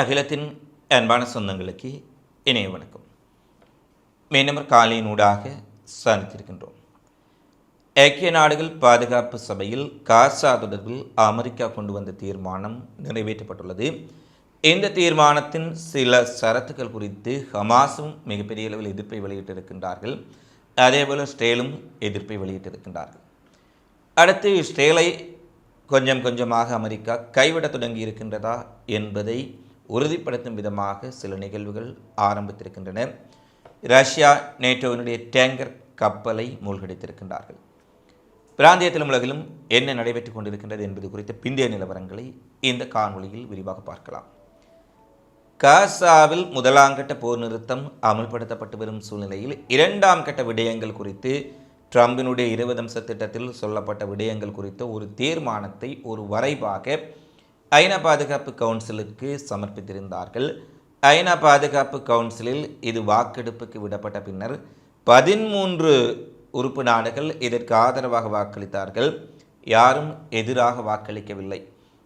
அகிலத்தின் அன்பான சொந்தங்களுக்கு இணைய வணக்கம். மீனவர் காலையினூடாக சந்தித்திருக்கின்றோம். ஐக்கிய நாடுகள் பாதுகாப்பு சபையில் காசா தொடர்பில் அமெரிக்கா கொண்டு வந்த தீர்மானம் நிறைவேற்றப்பட்டுள்ளது. இந்த தீர்மானத்தின் சில சரத்துக்கள் குறித்து ஹமாஸும் மிகப்பெரிய அளவில் எதிர்ப்பை வெளியிட்டிருக்கின்றார்கள். அதேபோல் ஸ்டேலும் எதிர்ப்பை வெளியிட்டிருக்கின்றார்கள். அடுத்து இஸ்ரேலை கொஞ்சம் கொஞ்சமாக அமெரிக்கா கைவிட தொடங்கி இருக்கின்றதா என்பதை உறுதிப்படுத்தும் விதமாக சில நிகழ்வுகள் ஆரம்பித்திருக்கின்றன. ரஷ்யா நேட்டோவினுடைய டேங்கர் கப்பலை மூழ்கடித்திருக்கின்றார்கள். பிராந்தியத்திலும் உலகிலும் என்ன நடைபெற்றுக் கொண்டிருக்கின்றது என்பது குறித்த பிந்தைய நிலவரங்களை இந்த காணொலியில் விரிவாக பார்க்கலாம். காசாவில் முதலாம் கட்ட போர் நிறுத்தம் அமல்படுத்தப்பட்டு வரும் சூழ்நிலையில் இரண்டாம் கட்ட விடயங்கள் குறித்து ட்ரம்பினுடைய இருபது அம்ச திட்டத்தில் சொல்லப்பட்ட விடயங்கள் குறித்த ஒரு தீர்மானத்தை ஒரு வரைவாக ஐநா பாதுகாப்பு கவுன்சிலுக்கு சமர்ப்பித்திருந்தார்கள். ஐநா பாதுகாப்பு கவுன்சிலில் இது வாக்கெடுப்புக்கு விடப்பட்ட பின்னர் பதிமூன்று உறுப்பு நாடுகள் இதற்கு ஆதரவாக வாக்களித்தார்கள். யாரும் எதிராக வாக்களிக்கவில்லை.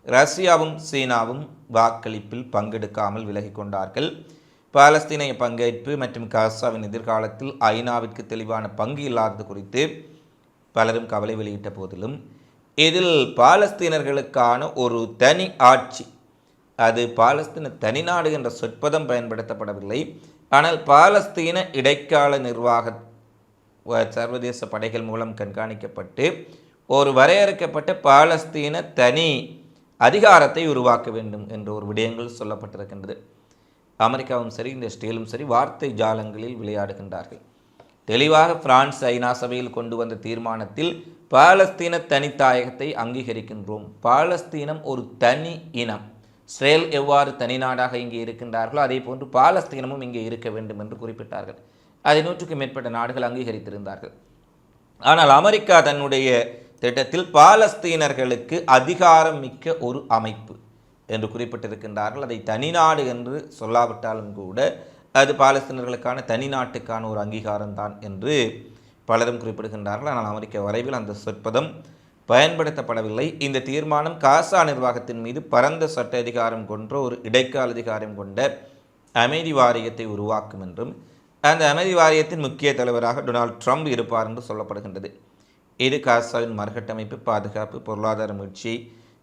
ரஷ்யாவும் சீனாவும் வாக்களிப்பில் பங்கெடுக்காமல் விலகிக் கொண்டார்கள். பாலஸ்தீனிய பங்கேற்பு மற்றும் காசாவின் எதிர்காலத்தில் ஐநாவிற்கு தெளிவான பங்கு இல்லாதது குறித்து பலரும் கவலை வெளியிட்ட போதிலும் இதில் பாலஸ்தீனர்களுக்கான ஒரு தனி ஆட்சி. அது பாலஸ்தீன தனிநாடு என்ற சொற்பதம் பயன்படுத்தப்படவில்லை. ஆனால் பாலஸ்தீன இடைக்கால நிர்வாக சர்வதேச படைகள் மூலம் கண்காணிக்கப்பட்டு ஒரு வரையறுக்கப்பட்ட பாலஸ்தீன தனி அதிகாரத்தை உருவாக்க வேண்டும் என்ற ஒரு விடயங்கள் சொல்லப்பட்டிருக்கின்றது. அமெரிக்காவும் சரி இந்த ஸ்டீலும் சரி வார்த்தை ஜாலங்களில் விளையாடுகின்றார்கள். தெளிவாக பிரான்ஸ் ஐநா சபையில் கொண்டு வந்த தீர்மானத்தில் பாலஸ்தீன தனித்தாயகத்தை அங்கீகரிக்கின்றோம். பாலஸ்தீனம் ஒரு தனி இனம். இஸ்ரேல் எவ்வாறு தனி நாடாக இங்கே இருக்கின்றார்களோ அதே போன்று பாலஸ்தீனமும் இங்கே இருக்க வேண்டும் என்று குறிப்பிட்டார்கள். அதை நூற்றுக்கு மேற்பட்ட நாடுகள் அங்கீகரித்திருந்தார்கள். ஆனால் அமெரிக்கா தன்னுடைய திட்டத்தில் பாலஸ்தீனர்களுக்கு அதிகாரம் மிக்க ஒரு அமைப்பு என்று குறிப்பிட்டிருக்கின்றார்கள். அதை தனிநாடு என்று சொல்லாவிட்டாலும் கூட அது பாலஸ்தீனர்களுக்கான தனி நாட்டுக்கான ஒரு அங்கீகாரம் தான் என்று பலரும் குறிப்பிடுகின்றார்கள். ஆனால் அமெரிக்க வரைவில் அந்த சொற்பதம் பயன்படுத்தப்படவில்லை. இந்த தீர்மானம் காசா நிர்வாகத்தின் மீது பரந்த சட்ட அதிகாரம் கொன்ற ஒரு இடைக்கால அதிகாரம் கொண்ட அமைதி வாரியத்தை உருவாக்கும் என்றும் அந்த அமைதி வாரியத்தின் முக்கிய தலைவராக டொனால்ட் ட்ரம்ப் இருப்பார் என்று சொல்லப்படுகின்றது. இது காசாவின் மறுகட்டமைப்பு பாதுகாப்பு பொருளாதார முயற்சி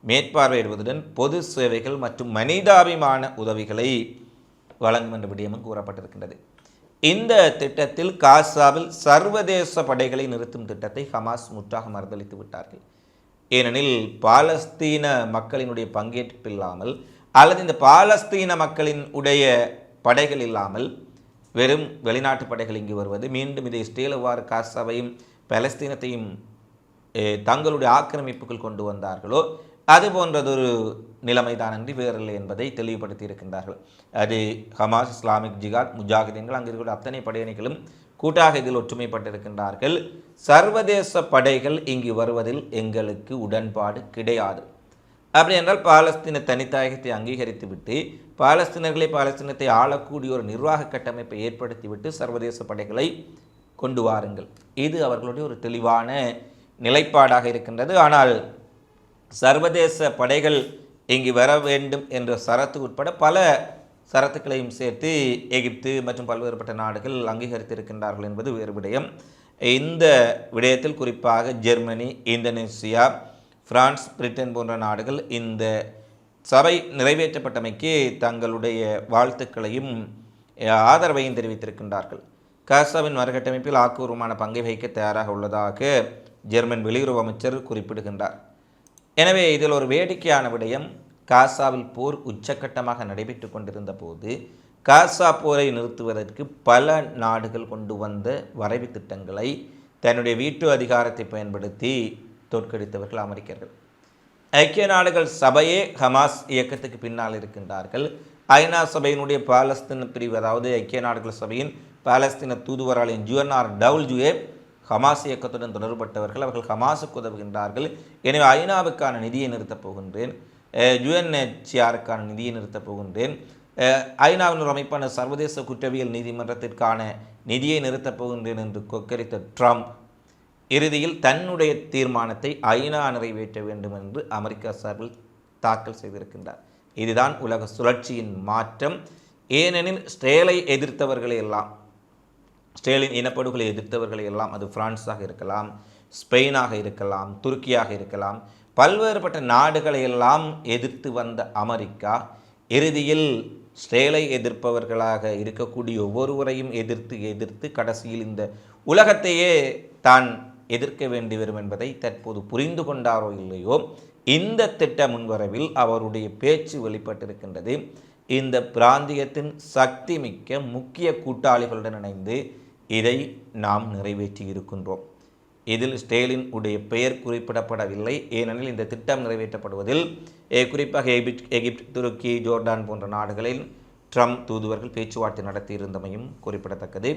மேற்பார்வையிடுவதுடன் பொது சேவைகள் மற்றும் மனிதாபிமான உதவிகளை வழங்கும் என்ற விடயமும் கூறப்பட்டிருக்கின்றது. இந்த திட்டத்தில் காசாவில் சர்வதேச படைகளை நிறுத்தும் திட்டத்தை ஹமாஸ் முற்றாக மறுதளித்து விட்டார்கள். ஏனெனில் பாலஸ்தீன மக்களினுடைய பங்கேற்பு இல்லாமல் அல்லது இந்த பாலஸ்தீன மக்களின் உடைய படைகள் இல்லாமல் வெறும் வெளிநாட்டு படைகள் இங்கு வருவது மீண்டும் இதை ஸ்ரீலவார் காசாவையும் பலஸ்தீனத்தையும் தங்களுடைய ஆக்கிரமிப்புகள் கொண்டு வந்தார்களோ அது போன்றதொரு நிலைமைதான் அன்றி வேறில்லை என்பதை தெளிவுபடுத்தி இருக்கின்றார்கள் அது ஹமாஸ் இஸ்லாமிக் ஜிகாத் முஜாஹிதீன்கள் அங்கே இருக்கிற அத்தனை படையணிகளும் கூட்டாக இதில் ஒற்றுமைப்பட்டிருக்கின்றார்கள். சர்வதேச படைகள் இங்கு வருவதில் எங்களுக்கு உடன்பாடு கிடையாது. அப்படி என்றால் பாலஸ்தீன தனித்தாயகத்தை அங்கீகரித்துவிட்டு பாலஸ்தீனர்களை பாலஸ்தீனத்தை ஆளக்கூடிய ஒரு நிர்வாக கட்டமைப்பை ஏற்படுத்திவிட்டு சர்வதேச படைகளை கொண்டு வாருங்கள். இது அவர்களுடைய ஒரு தெளிவான நிலைப்பாடாக இருக்கின்றது. ஆனால் சர்வதேச படைகள் இங்கு வர வேண்டும் என்ற சரத்து உட்பட பல சரத்துக்களையும் சேர்த்து எகிப்து மற்றும் பல்வேறுபட்ட நாடுகள் அங்கீகரித்திருக்கின்றார்கள் என்பது வேறு விடயம். இந்த விடயத்தில் குறிப்பாக ஜெர்மனி இந்தோனேசியா பிரான்ஸ் பிரிட்டன் போன்ற நாடுகள் இந்த சபை நிறைவேற்றப்பட்டமைக்கு தங்களுடைய வாழ்த்துக்களையும் ஆதரவையும் தெரிவித்திருக்கின்றார்கள். காசாவின் மறுகட்டமைப்பில் ஆக்கப்பூர்வமான பங்கை வகிக்க தயாராக உள்ளதாக ஜெர்மன் வெளியுறவு அமைச்சர் குறிப்பிடுகின்றார். எனவே இதில் ஒரு வேடிக்கையான விடயம் காசாவில் போர் உச்சக்கட்டமாக நடைபெற்று கொண்டிருந்த போது காசா போரை நிறுத்துவதற்கு பல நாடுகள் கொண்டு வந்த வரைவு திட்டங்களை தன்னுடைய வீட்டு அதிகாரத்தை பயன்படுத்தி தோற்கடித்தவர்கள் அமெரிக்கர்கள். ஐக்கிய நாடுகள் சபையே ஹமாஸ் இயக்கத்துக்கு பின்னால் இருக்கின்றார்கள். ஐநா சபையினுடைய பாலஸ்தீன பிரிவு அதாவது ஐக்கிய நாடுகள் சபையின் பாலஸ்தீன தூதுவராளின் ஜுஎன்ஆர் டவுல் ஜுஏ ஹமாஸ் இயக்கத்துடன் தொடர்பட்டவர்கள் அவர்கள் ஹமாஸுக்கு உதவுகின்றார்கள். எனவே ஐநாவுக்கான நிதியை நிறுத்தப் போகின்றேன். யுஎன்ஹெச்ஆருக்கான நிதியை நிறுத்தப் போகின்றேன். ஐநாவின் ஒரு அமைப்பான சர்வதேச குற்றவியல் நீதிமன்றத்திற்கான நிதியை நிறுத்தப் போகின்றேன் என்று கொக்கரித்த ட்ரம்ப் இறுதியில் தன்னுடைய தீர்மானத்தை ஐநா நிறைவேற்ற வேண்டும் என்று அமெரிக்கா சார்பில் தாக்கல் செய்திருக்கின்றார். இதுதான் உலக சுழற்சியின் மாற்றம். ஏனெனில் ஸ்டேலை எதிர்த்தவர்களையெல்லாம் எல்லாம் ஸ்டேலின் இனப்படுகொலை எதிர்த்தவர்களை எல்லாம் அது பிரான்ஸாக இருக்கலாம் ஸ்பெயினாக இருக்கலாம் துருக்கியாக இருக்கலாம் பல்வேறுபட்ட நாடுகளை எல்லாம் எதிர்த்து வந்த அமெரிக்கா இறுதியில் ஸ்டேலை எதிர்ப்பவர்களாக இருக்கக்கூடிய ஒவ்வொருவரையும் எதிர்த்து எதிர்த்து கடைசியில் இந்த உலகத்தையே தான் எதிர்க்க வேண்டி வரும் என்பதை தற்போது புரிந்து கொண்டாரோ இல்லையோ இந்த திட்ட முன்வரவில் அவருடைய பேச்சு வெளிப்பட்டிருக்கின்றது. இந்த பிராந்தியத்தின் சக்தி மிக்க முக்கிய கூட்டாளிகளுடன் இணைந்து இதை நாம் நிறைவேற்றி இருக்கின்றோம் இதில் ஸ்டேலின் உடைய பெயர் குறிப்பிடப்படவில்லை. ஏனெனில் இந்த திட்டம் நிறைவேற்றப்படுவதில் குறிப்பாக எகிப்ட் எகிப்ட் துருக்கி ஜோர்டான் போன்ற நாடுகளில் ட்ரம்ப் தூதுவர்கள் பேச்சுவார்த்தை நடத்தியிருந்தமையும் குறிப்பிடத்தக்கது.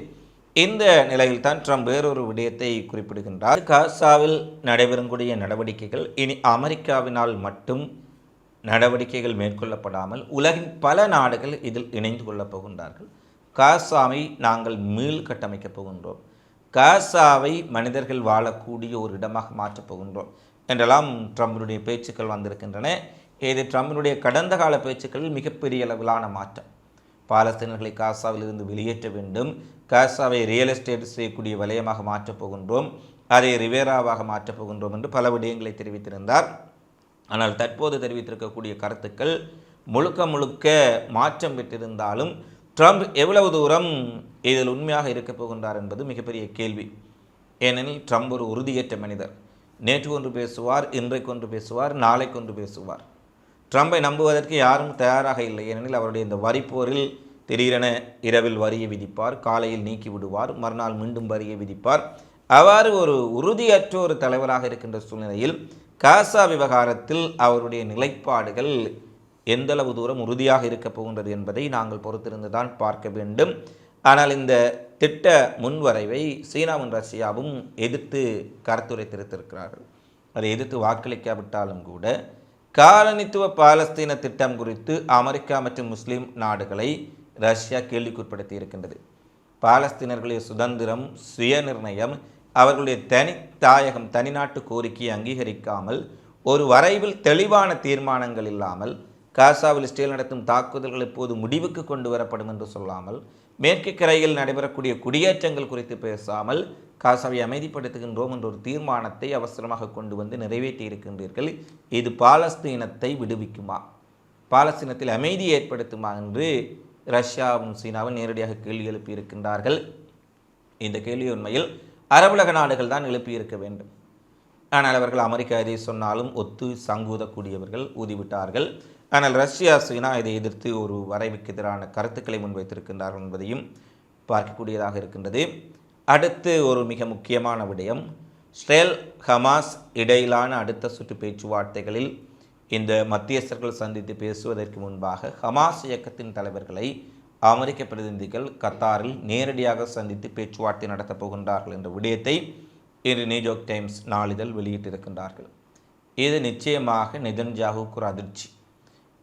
இந்த நிலையில் தான் ட்ரம்ப் வேறொரு விடயத்தை குறிப்பிடுகின்றார். காசாவில் நடைபெறக்கூடிய நடவடிக்கைகள் இனி அமெரிக்காவினால் மட்டும் நடவடிக்கைகள் மேற்கொள்ளப்படாமல் உலகின் பல நாடுகள் இதில் இணைந்து கொள்ளப் போகின்றார்கள். காசாவை நாங்கள் மீள் கட்டமைக்கப் போகின்றோம். காசாவை மனிதர்கள் வாழக்கூடிய ஒரு இடமாக மாற்றப் போகின்றோம். என்றெல்லாம் ட்ரம்பினுடைய பேச்சுக்கள் வந்திருக்கின்றன. இது ட்ரம்பினுடைய கடந்த கால பேச்சுக்களில் மிகப்பெரிய அளவிலான மாற்றம். பாலஸ்தீனர்களை காசாவிலிருந்து வெளியேற்ற வேண்டும். காசாவை ரியல் எஸ்டேட் செய்யக்கூடிய வலயமாக மாற்றப் போகின்றோம். அதை ரிவேராவாக மாற்றப் போகின்றோம் என்று பல விடயங்களை தெரிவித்திருந்தார். ஆனால் தற்போது தெரிவித்திருக்கக்கூடிய கருத்துக்கள் முழுக்க முழுக்க மாற்றம் பெற்றிருந்தாலும் ட்ரம்ப் எவ்வளவு தூரம் இதில் உண்மையாக இருக்கப் போகின்றார் என்பது மிகப்பெரிய கேள்வி. ஏனெனில் ட்ரம்ப் ஒரு உறுதியற்ற மனிதர். நேற்று ஒன்று பேசுவார் இன்றைக்கு ஒன்று பேசுவார் நாளைக்கு ஒன்று பேசுவார். ட்ரம்பை நம்புவதற்கு யாரும் தயாராக இல்லை. ஏனெனில் அவருடைய இந்த வரிப்போரில் திடீரென இரவில் வரியை விதிப்பார் காலையில் நீக்கி விடுவார் மறுநாள் மீண்டும் வரியை விதிப்பார். அவ்வாறு ஒரு உறுதியற்ற ஒரு தலைவராக இருக்கின்ற சூழ்நிலையில் காசா விவகாரத்தில் அவருடைய நிலைப்பாடுகள் எந்தளவு தூரம் உறுதியாக இருக்கப் போகின்றது என்பதை நாங்கள் பொறுத்திருந்து தான் பார்க்க வேண்டும். ஆனால் இந்த திட்ட முன்வரைவை சீனாவும் ரஷ்யாவும் எதிர்த்து கருத்துரைத்திருத்திருக்கிறார்கள். அதை எதிர்த்து வாக்களிக்காவிட்டாலும் கூட காலனித்துவ பாலஸ்தீன திட்டம் குறித்து அமெரிக்கா மற்றும் முஸ்லீம் நாடுகளை ரஷ்யா கேள்விக்குட்படுத்தி இருக்கின்றது. பாலஸ்தீனர்களுடைய சுதந்திரம் சுயநிர்ணயம் அவர்களுடைய தனி தாயகம் தனிநாட்டு கோரிக்கையை அங்கீகரிக்காமல் ஒரு வரைவில் தெளிவான தீர்மானங்கள் இல்லாமல் காசாவில் இஸ்ரேல் நடத்தும் தாக்குதல்கள் இப்போது முடிவுக்கு கொண்டு வரப்படும் என்று சொல்லாமல் மேற்கு கரையில் நடைபெறக்கூடிய குடியேற்றங்கள் குறித்து பேசாமல் காசாவை அமைதிப்படுத்துகின்றோம் என்ற ஒரு தீர்மானத்தை அவசரமாக கொண்டு வந்து நிறைவேற்றி இருக்கின்றீர்கள். இது பாலஸ்தீனத்தை விடுவிக்குமா? பாலஸ்தீனத்தில் அமைதி ஏற்படுத்துமா என்று ரஷ்யாவும் சீனாவும் நேரடியாக கேள்வி எழுப்பியிருக்கின்றார்கள் இந்த கேள்வி உண்மையில் அரபுலக நாடுகள் தான் எழுப்பியிருக்க வேண்டும். ஆனால் அவர்கள் அமெரிக்கா எதை சொன்னாலும் ஒத்து சங்கூதக்கூடியவர்கள் ஊதிவிட்டார்கள். ஆனால் ரஷ்யா சீனா இதை எதிர்த்து ஒரு வரைவுக்கு எதிரான கருத்துக்களை முன்வைத்திருக்கின்றார்கள் என்பதையும் பார்க்கக்கூடியதாக இருக்கின்றது. அடுத்து ஒரு மிக முக்கியமான விடயம் ஸ்ரேல் ஹமாஸ் இடையிலான அடுத்த சுற்று பேச்சுவார்த்தைகளில் இந்த மத்தியஸ்தர்கள் சந்தித்து பேசுவதற்கு முன்பாக ஹமாஸ் இயக்கத்தின் தலைவர்களை அமெரிக்க பிரதிநிதிகள் கத்தாரில் நேரடியாக சந்தித்து பேச்சுவார்த்தை நடத்தப் போகின்றார்கள் என்ற விடயத்தை இன்று நியூயார்க் டைம்ஸ் நாளிதழ் வெளியிட்டிருக்கின்றார்கள். இது நிச்சயமாக நிதன்ஜாகுக்கு ஒரு அதிர்ச்சி.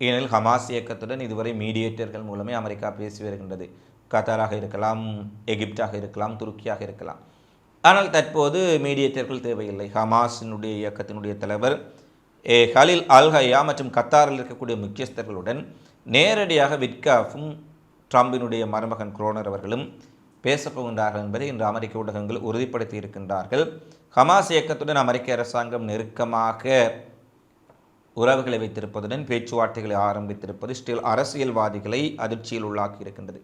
ஏனெனில் ஹமாஸ் இயக்கத்துடன் இதுவரை மீடியேட்டர்கள் மூலமே அமெரிக்கா பேசி வருகின்றது. கத்தாராக இருக்கலாம் எகிப்டாக இருக்கலாம் துருக்கியாக இருக்கலாம். ஆனால் தற்போது மீடியேட்டர்கள் தேவையில்லை. ஹமாஸினுடைய இயக்கத்தினுடைய தலைவர் ஏ ஹலில் அல்ஹயா மற்றும் கத்தாரில் இருக்கக்கூடிய முக்கியஸ்தர்களுடன் நேரடியாக விட்காஃபும் ட்ரம்பினுடைய மருமகன் குரோனர் அவர்களும் பேசப்போகின்றார்கள் என்பதை இன்று அமெரிக்க ஊடகங்கள் உறுதிப்படுத்தி இருக்கின்றார்கள். ஹமாஸ் இயக்கத்துடன் அமெரிக்க அரசாங்கம் நெருக்கமாக உறவுகளை வைத்திருப்பதுடன் பேச்சுவார்த்தைகளை ஆரம்பித்திருப்பது ஸ்டில் அரசியல்வாதிகளை அதிர்ச்சியில் உள்ளாக்கி இருக்கின்றது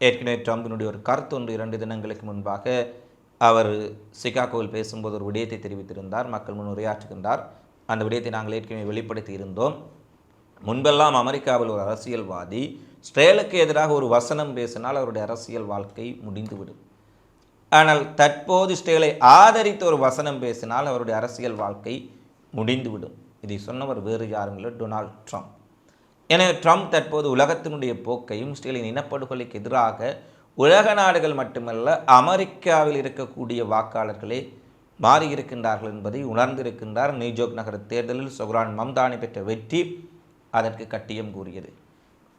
ஏற்கனவே ட்ரம்பினுடைய ஒரு கருத்து ஒன்று இரண்டு தினங்களுக்கு முன்பாக அவர் சிகாகோவில் பேசும்போது ஒரு விடயத்தை தெரிவித்திருந்தார். மக்கள் முன் உரையாற்றுகின்றார். அந்த விடயத்தை நாங்கள் ஏற்கனவே வெளிப்படுத்தி இருந்தோம். முன்பெல்லாம் அமெரிக்காவில் ஒரு அரசியல்வாதி ஸ்ட்ரேலுக்கு எதிராக ஒரு வசனம் பேசினால் அவருடைய அரசியல் வாழ்க்கை முடிந்துவிடும். ஆனால் தற்போது ஸ்டேலை ஆதரித்து ஒரு வசனம் பேசினால் அவருடைய அரசியல் வாழ்க்கை முடிந்துவிடும். இதை சொன்னவர் வேறு யாரும் இல்லை டொனால்ட் ட்ரம்ப். எனவே ட்ரம்ப் தற்போது உலகத்தினுடைய போக்கையும் ஸ்டீலின் இனப்படுகொலைக்கு எதிராக உலக நாடுகள் மட்டுமல்ல அமெரிக்காவில் இருக்கக்கூடிய வாக்காளர்களே மாறியிருக்கின்றார்கள் என்பதை உணர்ந்திருக்கின்றார். நியூஜோக் நகர தேர்தலில் சொஹ்ரான் மம்தானி பெற்ற வெற்றி அதற்கு கட்டியம் கூறியது.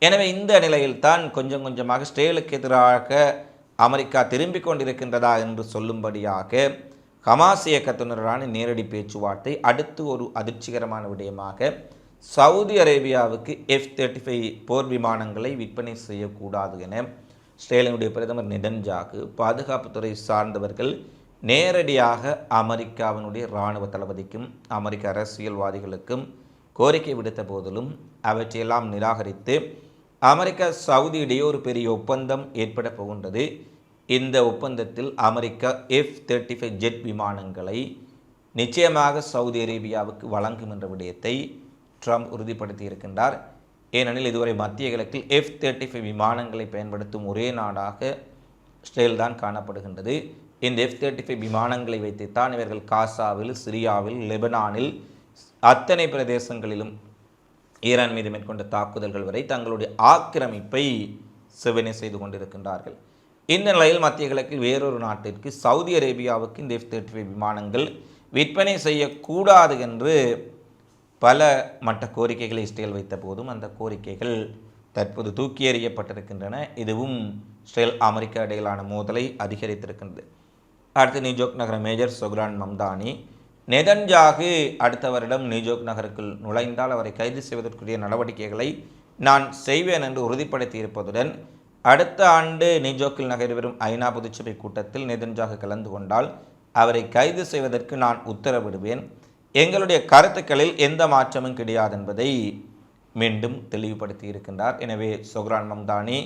எனவே இந்த நிலையில்தான் கொஞ்சம் கொஞ்சமாக ஸ்டேலுக்கு எதிராக அமெரிக்கா திரும்பிக் கொண்டிருக்கின்றதா என்று சொல்லும்படியாக ஹமாஸ் இயக்கத்தினரான நேரடி பேச்சுவார்த்தை அடுத்து ஒரு அதிர்ச்சிகரமான விடயமாக சவுதி அரேபியாவுக்கு எஃப் தேர்ட்டி ஃபைவ் போர் விமானங்களை விற்பனை செய்யக்கூடாது என இஸ்ரேலினுடைய பிரதமர் நெதன்ஜாகு பாதுகாப்புத்துறை சார்ந்தவர்கள் நேரடியாக அமெரிக்காவினுடைய இராணுவ தளபதிக்கும் அமெரிக்க அரசியல்வாதிகளுக்கும் கோரிக்கை விடுத்த போதிலும் அவற்றையெல்லாம் நிராகரித்து அமெரிக்கா சவுதி இடையே ஒரு பெரிய ஒப்பந்தம் ஏற்பட போகின்றது. இந்த ஒப்பந்தத்தில் America F thirty five jet விமானங்களை நிச்சயமாக சவுதி அரேபியாவுக்கு வழங்கும் என்ற விடயத்தை ட்ரம்ப் உறுதிப்படுத்தி இருக்கின்றார் ஏனெனில் இதுவரை மத்திய கிழக்கில் எஃப் தேர்ட்டி ஃபைவ் விமானங்களை பயன்படுத்தும் ஒரே நாடாக இஸ்ரேல் தான் காணப்படுகின்றது. இந்த எஃப் தேர்ட்டி ஃபைவ் விமானங்களை வைத்துத்தான் இவர்கள் காசாவில் சிரியாவில் லெபனானில் அத்தனை பிரதேசங்களிலும் ஈரான் மீது மேற்கொண்ட தாக்குதல்கள் வரை தங்களுடைய ஆக்கிரமிப்பை செவனை செய்து கொண்டிருக்கின்றார்கள். இந்த நிலையில் மத்திய கிழக்கில் வேறொரு நாட்டிற்கு சவுதி அரேபியாவுக்கு இந்த எஃப் தேர்ட்டி ஃபைவ் விமானங்கள் விற்பனை செய்யக்கூடாது என்று பல மட்ட கோரிக்கைகளை இஸ்ரேல் வைத்த போதும் அந்த கோரிக்கைகள் தற்போது தூக்கி எறியப்பட்டிருக்கின்றன. இதுவும் இஸ்ரேல் அமெரிக்கா இடையிலான மோதலை அதிகரித்திருக்கின்றது. அடுத்து நியூஜோக் நகர மேஜர் சொக்ரான் மம்தானி நெதன்ஜாகு அடுத்த வருடம் நியூஜோக் நகருக்குள் நுழைந்தால் அவரை கைது செய்வதற்குரிய நடவடிக்கைகளை நான் செய்வேன் என்று உறுதிப்படுத்தி இருப்பதுடன் அடுத்த ஆண்டு நியூஜோக்கில் நடைபெறும் ஐநா பொதுச்சபை கூட்டத்தில் நெதன்ஜாகு கலந்து கொண்டால் அவரை கைது செய்வதற்கு நான் உத்தரவிடுவேன். எங்களுடைய கருத்துக்களில் எந்த மாற்றமும் கிடையாது என்பதை மீண்டும் தெளிவுபடுத்தி இருக்கின்றார். எனவே சொஹ்ரான் மம்தானி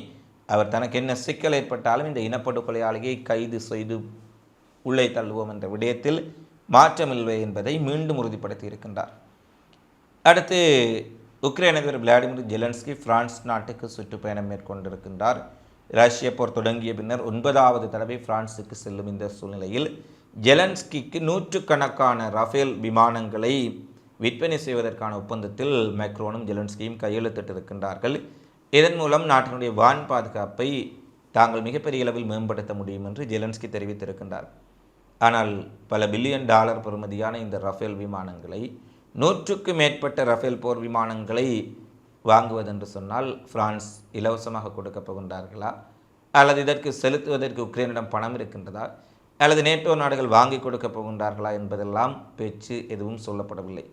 அவர் தனக்கு என்ன சிக்கல் ஏற்பட்டாலும் இந்த இனப்படுகொலையாளியை கைது செய்து உள்ளே தள்ளுவோம் என்ற விடயத்தில் மாற்றமில்லை என்பதை மீண்டும் உறுதிப்படுத்தி இருக்கின்றார். அடுத்து உக்ரைன் அதிபர் விளாடிமிர் ஜெலன்ஸ்கி பிரான்ஸ் நாட்டுக்கு சுற்றுப்பயணம் மேற்கொண்டிருக்கின்றார். ரஷ்ய போர் தொடங்கிய பின்னர் ஒன்பதாவது தடவை பிரான்சுக்கு செல்லும் இந்த சூழ்நிலையில் ஜெலன்ஸ்கிக்கு நூற்றுக்கணக்கான ரஃபேல் விமானங்களை விற்பனை செய்வதற்கான ஒப்பந்தத்தில் மேக்ரோனும் ஜெலன்ஸ்கியும் கையெழுத்திட்டிருக்கின்றார்கள். இதன் மூலம் நாட்டினுடைய வான் பாதுகாப்பை தாங்கள் மிகப்பெரிய அளவில் மேம்படுத்த முடியும் என்று ஜெலன்ஸ்கி தெரிவித்திருக்கின்றார். ஆனால் பல பில்லியன் டாலர் பெறுமதியான இந்த ரஃபேல் விமானங்களை நூற்றுக்கு மேற்பட்ட ரஃபேல் போர் விமானங்களை வாங்குவதென்று சொன்னால் பிரான்ஸ் இலவசமாக கொடுக்கப் போகின்றார்களா? அல்லது இதற்கு செலுத்துவதற்கு உக்ரைனிடம் பணம் இருக்கின்றதா? அல்லது நேட்டோ நாடுகள் வாங்கி கொடுக்கப் போகின்றார்களா என்பதெல்லாம் பேச்சு எதுவும் சொல்லப்படவில்லை.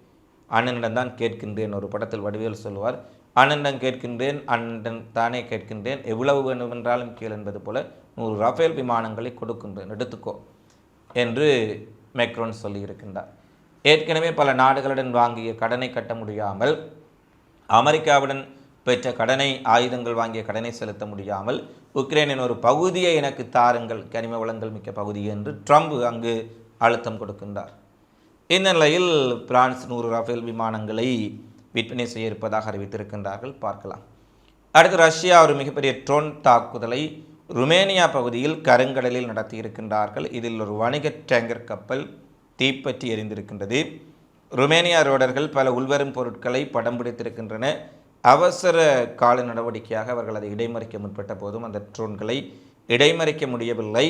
அண்ணனிடம் தான் கேட்கின்றேன் ஒரு படத்தில் வடிவேல் சொல்லுவார். அண்ணனிடம் கேட்கின்றேன் அண்ணன் தானே கேட்கின்றேன். எவ்வளவு வேண்டுமென்றாலும் கீழ் என்பது போல நூறு ரஃபேல் விமானங்களை கொடுக்கின்றேன் எடுத்துக்கோ என்று மேக்ரோன் சொல்லியிருக்கின்றார். ஏற்கனவே பல நாடுகளுடன் வாங்கிய கடனை கட்ட முடியாமல் அமெரிக்காவுடன் பெற்ற கடனை ஆயுதங்கள் வாங்கிய கடனை செலுத்த முடியாமல் உக்ரைனின் ஒரு பகுதியை எனக்கு தாருங்கள் கனிம வளங்கள் மிக்க பகுதி என்று ட்ரம்ப் அங்கு அழுத்தம் கொடுக்கின்றார். இந்த நிலையில் பிரான்ஸ் நூறு ரஃபேல் விமானங்களை விற்பனை செய்ய இருப்பதாக அறிவித்திருக்கின்றார்கள். பார்க்கலாம். அடுத்து ரஷ்யா ஒரு மிகப்பெரிய ட்ரோன் தாக்குதலை ருமேனியா பகுதியில் கருங்கடலில் நடத்தியிருக்கின்றார்கள். இதில் ஒரு வணிக டேங்கர் கப்பல் தீப்பற்றி எரிந்திருக்கின்றது. ருமேனியா ரோடர்கள் பல உள்வரும் பொருட்களை படம் பிடித்திருக்கின்றன. அவசர கால நடவடிக்கையாக அவர்கள் அதை இடைமறிக்க முற்பட்ட போதும் அந்த ட்ரோன்களை இடைமறிக்க முடியவில்லை.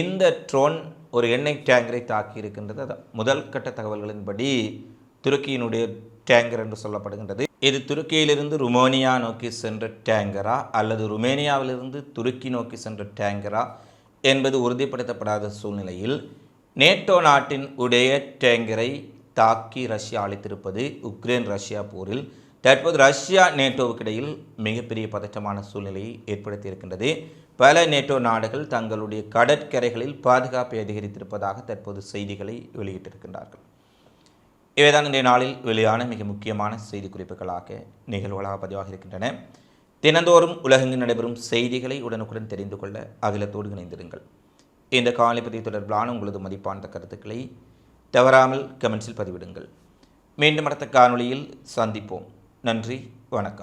இந்த ட்ரோன் ஒரு எண்ணெய் டேங்கரை தாக்கி இருக்கின்றது. அது முதல் கட்ட தகவல்களின்படி துருக்கியினுடைய டேங்கர் என்று சொல்லப்படுகின்றது. இது துருக்கியிலிருந்து ருமேனியா நோக்கி சென்ற டேங்கரா அல்லது ருமேனியாவிலிருந்து துருக்கி நோக்கி சென்ற டேங்கரா என்பது உறுதிப்படுத்தப்படாத சூழ்நிலையில் நேட்டோ நாட்டின் உடைய டேங்கரை தாக்கி ரஷ்யா அளித்திருப்பது உக்ரைன் ரஷ்யா போரில் தற்போது ரஷ்யா நேட்டோவுக்கு இடையில் மிகப்பெரிய பதற்றமான சூழ்நிலையை ஏற்படுத்தியிருக்கின்றது. பல நேட்டோ நாடுகள் தங்களுடைய கடற்கரைகளில் பாதுகாப்பை அதிகரித்திருப்பதாக தற்போது செய்திகளை வெளியிட்டிருக்கின்றார்கள். இவைதான் இன்றைய நாளில் வெளியான மிக முக்கியமான செய்தி குறிப்புகளாக நிகழ்வுகளாக பதிவாக இருக்கின்றன. தினந்தோறும் உலகெங்கு நடைபெறும் செய்திகளை உடனுக்குடன் தெரிந்து கொள்ள அகிலத்தோடு இணைந்திருங்கள். இந்த காலைப்பதி தொடர்பிலான உங்களது மதிப்பான கருத்துக்களை தவறாமல் கமெண்ட்ஸில் பதிவிடுங்கள். மீண்டும் அடுத்த காணொளியில் சந்திப்போம். நன்றி வணக்கம்.